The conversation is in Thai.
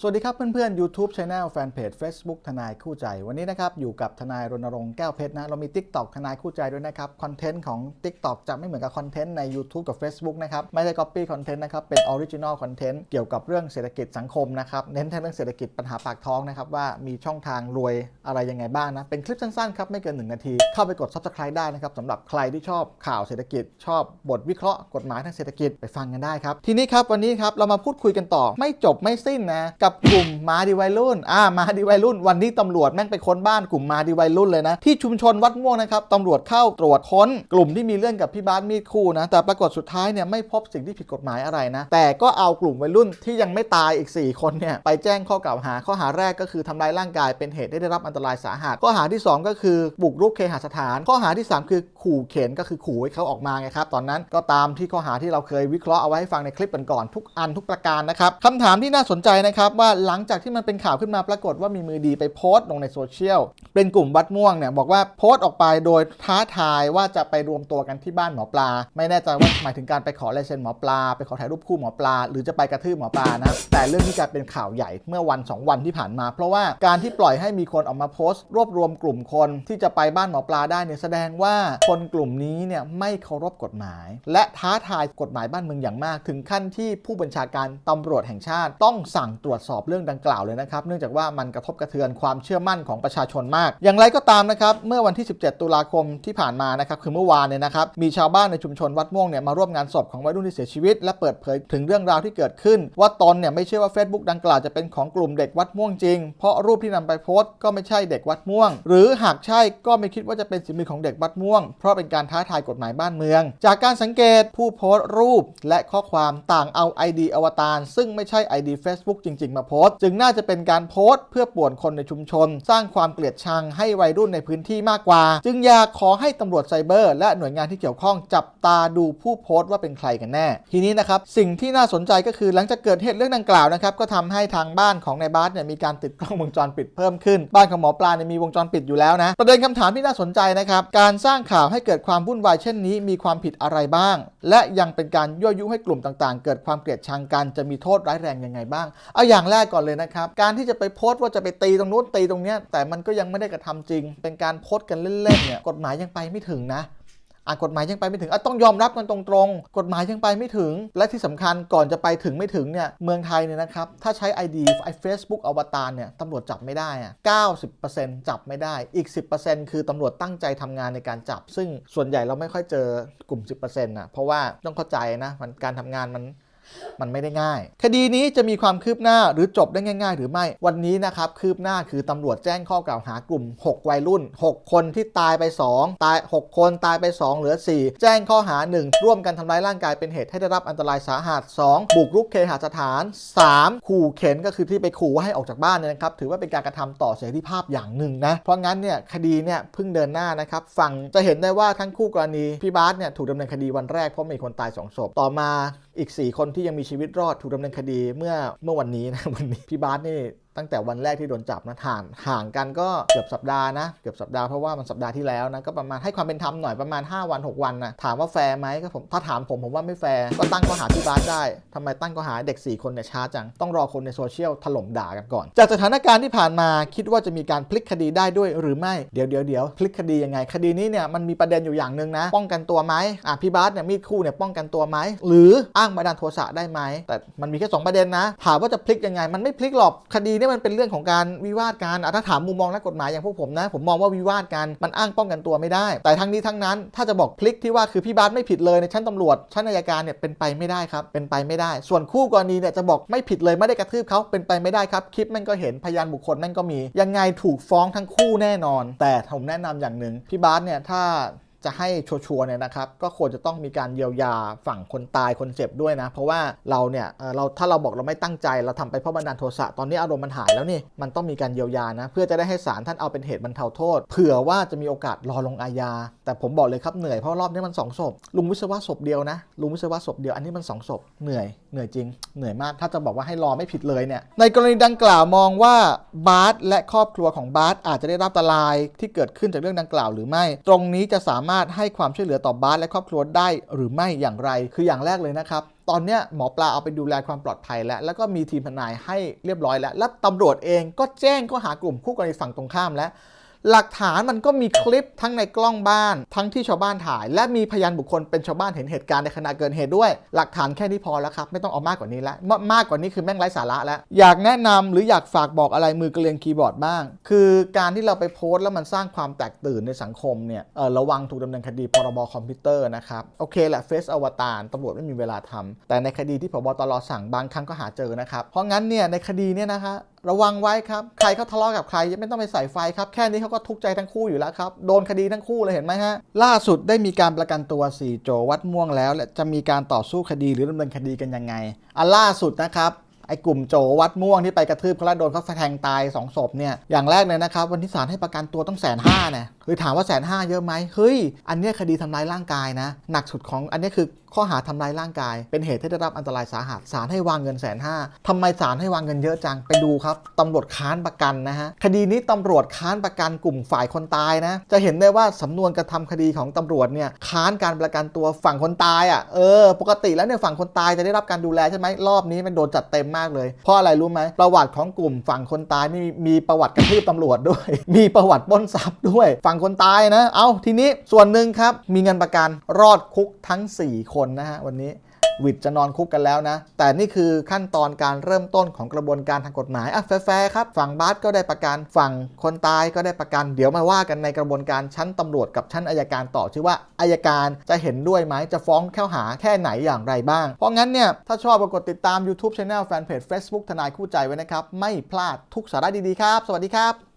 สวัสดีครับเพื่อนๆ YouTube Channel Fanpage Facebook ทนายคู่ใจ วันนี้นะครับ อยู่กับทนายรณรงค์แก้วเพชรนะ เรามี TikTok ทนายคู่ใจด้วยนะครับ คอนเทนต์ของ TikTok จะไม่เหมือนกับคอนเทนต์ใน YouTube กับ Facebook นะครับ ไม่ใช่ Copy คอนเทนต์นะครับ เป็น Original Content เกี่ยวกับเรื่องเศรษฐกิจสังคมนะครับ เน้นทั้งเรื่องเศรษฐกิจปัญหาปากท้องนะครับ ว่ามีช่องทางรวยอะไรยังไงบ้างนะ เป็นคลิปสั้นๆครับไม่เกิน 1 นาที เข้าไปกด Subscribe ได้นะครับสำหรับใครที่ชอบข่าวเศรษฐกิจ ชอบบทวิเคราะห์กฎหมายทางเศรษฐกิจไปฟังกันได้ครับทีนี้ครับวันนี้ครับเรามาพูดคุยกันต่อไม่จบไม่สิ้นนะกับกลุ่มมาดีวัยรุ่นอ่ามาดีวัยรุ่น วันนี้ตำรวจแม่งไปค้นบ้านกลุ่มมาดีวัยรุ่นเลยนะ ที่ชุมชนวัดม่วงนะครับตำรวจเข้าตรวจค้น กลุ่มที่มีเรื่องกับพี่บาสมีดคู่นะ แต่ปรากฏสุดท้ายเนี่ยไม่พบสิ่งที่ผิดกฎหมายอะไรนะ แต่ก็เอากลุ่มวัยรุ่นที่ยังไม่ตายอีก 4 คนเนี่ยไปแจ้งข้อกล่าวหาข้อหาแรกก็คือทำร้ายร่างกายเป็นเหตุให้ได้รับอันตรายสาหัสข้อหาที่ 2 ก็คือบุกรุกเคหสถาน ข้อหาที่ 3 คือขู่เข็นก็คือขู่ให้เขาออกมาไงครับตอนนั้นก็ตามที่ข้อหาที่เราเคยวิเคราะห์เอาไว้ให้ฟังในคลิปก่อนๆทุกอันทุกประการนะครับคำถามที่น่าสนใจนะครับว่าหลังจากที่มันเป็นข่าวขึ้นมาปรากฏว่ามีมือดีไปโพสต์ลงในโซเชียลเป็นกลุ่มวัดม่วงเนี่ยบอกว่าโพสต์ออกไปโดยท้าทายว่าจะไปรวมตัวกันที่บ้านหมอปลา ไม่แน่ใจว่าหมายถึงการไปขอลายเซ็นหมอปลา ไปขอถ่ายรูปคู่หมอปลา หรือจะไปกระทืบหมอปลานะแต่เรื่องที่กลายเป็นข่าวใหญ่เมื่อวัน 2 วันที่ผ่านมา เพราะว่าการที่ปล่อยให้มีคนออกมาโพสต์ รวบรวมกลุ่มคนที่จะไปบ้านหมอปลาได้เนี่ยแสดงว่าคนกลุ่มนี้เนี่ยไม่เคารพกฎหมาย และท้าทายกฎหมายบ้านเมืองอย่างมาก ถึงขั้นที่ผู้บัญชาการตำรวจแห่งชาติต้องสั่งตรวจสอบเรื่องดังกล่าวเลยนะครับ เนื่องจากว่ามันกระทบกระเทือนความเชื่อมั่นของประชาชนมาก อย่างไรก็ตามนะครับ เมื่อวันที่ 17 ตุลาคมที่ผ่านมานะครับคือเมื่อวานเนี่ยนะครับมีชาวบ้านในชุมชนวัดม่วงเนี่ยมาร่วมงานศพของวัยรุ่นที่เสียชีวิต และเปิดเผยถึงเรื่องราวที่เกิดขึ้น ว่าตนเนี่ยไม่เชื่อว่า Facebook ดังกล่าวจะเป็นของกลุ่มเด็กวัดม่วงจริง เพราะรูปที่นำไปโพสต์ก็ไม่ใช่เด็กวัดม่วง หรือหากใช่ก็ไม่คิดว่าจะเป็นฝีมือของเด็กวัดม่วง เพราะเป็นการท้าทายกฎหมายบ้านเมือง จากการสังเกตผู้โพสต์รูปและข้อความต่างเอา ID อวตารซึ่งไม่ใช่ ID Facebook จริง ๆมาโพสต์ จึงน่าจะเป็นการโพสต์ เพื่อป่วนคนในชุมชน สร้างความเกลียดชังให้วัยรุ่นในพื้นที่มากกว่า จึงอยากขอให้ตำรวจไซเบอร์ และหน่วยงานที่เกี่ยวข้องจับตาดูผู้โพสต์ว่าเป็นใครกันแน่ ทีนี้นะครับสิ่งที่น่าสนใจก็คือหลังจากเกิดเหตุเรื่องดังกล่าวนะครับก็ทำให้ทางบ้านของนายบาสเนี่ยมีการติดกล้องวงจรปิดเพิ่มขึ้น บ้านของหมอปลาเนี่ยมีวงจรปิดอยู่แล้วนะประเด็นคำถามที่น่าสนใจนะครับการสร้างข่าวให้เกิดความวุ่นวายเช่นนี้ มีความผิดอะไรบ้าง และยังเป็นการยั่วยุให้กลุ่มต่างๆ เกิดความเกลียดชังกันจะมีโทษร้ายแรงยังไงบ้างเอาอย่างแรกก่อนเลยนะครับ การที่จะไปโพสต์ว่าจะไปตีตรงนู้นตีตรงเนี้ยแต่มันก็ยังไม่ได้กระทำจริง เป็นการโพสต์กันเล่นๆเนี่ยกฎหมายยังไปไม่ถึงนะอะกฎหมายยังไปไม่ถึงอะต้องยอมรับกันตรงๆ กฎหมายยังไปไม่ถึง และที่สำคัญก่อนจะไปถึงไม่ถึงเนี่ยเมืองไทยเนี่ยนะครับ ถ้าใช้ ID ไอ้ Facebook อวตารเนี่ยตำรวจจับไม่ได้อะ90%จับไม่ได้อีก 10%คือตำรวจตั้งใจทำงานในการจับ ซึ่งส่วนใหญ่เราไม่ค่อยเจอกลุ่ม 10%นะเพราะว่าต้องเข้าใจนะมันการทำงานมัน มันไม่ได้ง่าย คดีนี้จะมีความคืบหน้าหรือจบได้ง่าย ๆ หรือไม่วันนี้นะครับคืบหน้าคือตำรวจแจ้งข้อกล่าวหากลุ่ม 6 วัยรุ่น 6 คนที่ตายไป 2 ตาย 6 คนตายไป 2 เหลือ 4 แจ้งข้อหา 1 ร่วมกันทำร้ายร่างกายเป็นเหตุให้ได้รับอันตรายสาหัส 2 บุกรุกเคหสถาน 3 ขู่เข็นก็คือที่ไปขู่ว่าให้ออกจากบ้านเนี่ยนะครับถือว่าเป็นการกระทำต่อเสรีภาพอย่างหนึ่งนะเพราะงั้นเนี่ยคดีเนี่ยเพิ่งเดินหน้านะครับฝั่งจะเห็นได้ว่าทั้งคู่กรณีพี่บาสเนี่ยถูกดำเนินคดีวันแรกเพราะมีคนตายสองศพต่อมา อีก 4 คนที่ยังมีชีวิตรอดถูกดำเนินคดีเมื่อเมื่อวันนี้นะวันนี้พี่บาสนี่ ตั้งแต่วันแรกที่โดนจับนะห่างห่างกันก็เกือบสัปดาห์นะ เกือบสัปดาห์เพราะว่ามันสัปดาห์ที่แล้วนะก็ประมาณให้ความเป็นธรรมหน่อยประมาณ 5 วัน 6 วันนะถามว่าแฟร์ไหมก็ผมถ้าถามผมผมว่าไม่แฟร์ก็ตั้งข้อหาพี่บาสได้ทำไมตั้งข้อหาเด็ก 4 คนเนี่ยช้าจัง ต้องรอคนในโซเชียลถล่มด่ากันก่อน จากสถานการณ์ที่ผ่านมาคิดว่าจะมีการพลิกคดีได้ด้วยหรือไม่เดี๋ยวเดี๋ยวเดี๋ยวพลิกคดียังไง คดีนี้เนี่ยมันมีประเด็นอยู่อย่างหนึ่งนะ ป้องกันตัวไหมอะพี่บาสเนี่ยมีดคู่เนี่ยป้องกันตัวไหมหรืออ้างบันดาลโทสะได้ไหมแต่มันมีแค่สองประเด็นนะถามว่าจะพลิกยังไงมันไม่พลิกหรอกคดีเนี่ยมันเป็นเรื่องของการวิวาทกันถ้าถามมุมมองนักกฎหมายอย่างพวกผมนะ ผมมองว่าวิวาทกันมันอ้างป้องกันตัวไม่ได้ แต่ทั้งนี้ทั้งนั้น ถ้าจะบอกพลิกที่ว่าคือพี่บาสไม่ผิดเลยในชั้นตำรวจชั้นอัยการเนี่ยเป็นไปไม่ได้ครับเป็นไปไม่ได้ ส่วนคู่กรณีเนี่ยจะบอกไม่ผิดเลยไม่ได้กระทืบเขาเป็นไปไม่ได้ครับคลิปมันก็เห็นพยานบุคคลนั่นก็มี ยังไงถูกฟ้องทั้งคู่แน่นอน แต่ผมแนะนำอย่างหนึ่งพี่บาสเนี่ยถ้า จะให้ชัวร์เนี่ยนะครับก็ควรจะต้องมีการเยียวยาฝั่งคนตายคนเจ็บด้วยนะ เพราะว่าเราเนี่ยเราถ้าเราบอกเราไม่ตั้งใจเราทำไปเพราะบันดาลโทสะตอนนี้อารมณ์มันหายแล้วนี่มันต้องมีการเยียวยานะ เพื่อจะได้ให้ศาลท่านเอาเป็นเหตุบรรเทาโทษ เผื่อว่าจะมีโอกาสรอลงอาญา แต่ผมบอกเลยครับเหนื่อยเพราะรอบนี้มันสองศพลุงวิศวะศพเดียวนะลุงวิศวะศพเดียวอันนี้มันสองศพเหนื่อยเหนื่อยจริง เหนื่อยมาก ถ้าจะบอกว่าให้รอไม่ผิดเลยเนี่ย ในกรณีดังกล่าวมองว่าบาร์สและครอบครัวของบาร์สอาจจะได้รับอันตรายที่เกิดขึ้นจากเรื่องดังกล่าวหรือไม่ ตรงนี้จะสามารถให้ความช่วยเหลือต่อบาร์สและครอบครัวได้หรือไม่อย่างไร คืออย่างแรกเลยนะครับตอนเนี้ยหมอปลาเอาไปดูแลความปลอดภัยแล้ว แล้วก็มีทีมทนายให้เรียบร้อยแล้ว และตำรวจเองก็แจ้งข้อหากลุ่มคู่กรณีฝั่งตรงข้ามแล้ว หลักฐานมันก็มีคลิปทั้งในกล้องบ้าน ทั้งที่ชาวบ้านถ่าย และมีพยานบุคคลเป็นชาวบ้านเห็นเหตุการณ์ในขณะเกิดเหตุด้วย หลักฐานแค่นี้พอแล้วครับ ไม่ต้องเอามากกว่านี้แล้วมากกว่านี้คือแม่งไร้สาระแล้ว อยากแนะนำหรืออยากฝากบอกอะไรมือกระเรียนคีย์บอร์ดบ้าง คือการที่เราไปโพสต์แล้วมันสร้างความแตกตื่นในสังคมเนี่ยเออระวังถูกดำเนินคดีพรบคอมพิวเตอร์นะครับโอเคแหละเฟซอวตารตำรวจไม่มีเวลาทำแต่ในคดีที่พบตรสั่งบางครั้งก็หาเจอนะครับเพราะงั้นเนี่ยในคดีเนี่ยนะคะ ระวังไว้ครับ ใครเขาทะเลาะกับใครยังไม่ต้องไปใส่ไฟครับ แค่นี้เขาก็ทุกข์ใจทั้งคู่อยู่แล้วครับ โดนคดีทั้งคู่เลยเห็นไหมฮะ ล่าสุดได้มีการประกันตัวสีโจวัดม่วงแล้ว และจะมีการต่อสู้คดีหรือดำเนินคดีกันยังไง อันล่าสุดนะครับไอ้กลุ่มโจวัดม่วงที่ไปกระทืบเขาแล้วโดนเขาแทงตายสองศพเนี่ยอย่างแรกเลยนะครับ วันที่ศาลให้ประกันตัวต้องแสนห้าเนี่ยคือถามว่าแสนห้าเยอะไหมเฮ้ยอันเนี้ยคดีทำร้ายร่างกายนะ หนักสุดของอันเนี้ยคือข้อหาทำร้ายร่างกาย เป็นเหตุให้ได้รับอันตรายสาหัสศาลให้วางเงินแสนห้าทำไมศาลให้วางเงินเยอะจังไปดูครับตำรวจค้านประกันนะฮะคดีนี้ตำรวจค้านประกันกลุ่มฝ่ายคนตายนะ จะเห็นได้ว่าสำนวนกระทำคดีของตำรวจเนี่ยค้านการประกันตัวฝั่งคนตายอะเออ ปกติแล้วเนี่ยฝั่งคนตายจะได้รับการดูแลใช่ไหมรอบนี้มันโดนจัดเต็มมากเลย เพราะอะไรรู้ไหมประวัติของกลุ่มฝั่งคนตายนี่มีประวัติกระทืบตำรวจด้วย มีประวัติปล้นทรัพย์ด้วย ฝั่งคนตายนะ เอาทีนี้ส่วนหนึ่งครับมีเงินประกันรอดคุกทั้ง 4 คนนะฮะวันนี้วิทย์จะนอนคุกกันแล้วนะ แต่นี่คือขั้นตอนการเริ่มต้นของกระบวนการทางกฎหมายอะแฟร์ครับ ฝั่งบาสก็ได้ประกันฝั่งคนตายก็ได้ประกัน เดี๋ยวมาว่ากันในกระบวนการชั้นตำรวจกับชั้นอายการต่อชื่อว่าอายการจะเห็นด้วยไหมจะฟ้องเข้าหาแค่ไหนอย่างไรบ้าง เพราะงั้นเนี่ยถ้าชอบก็กดติดตาม YouTube Channel แฟนเพจ Facebook ทนายคู่ใจไว้นะครับ ไม่พลาดทุกสาระดีๆครับ สวัสดีครับ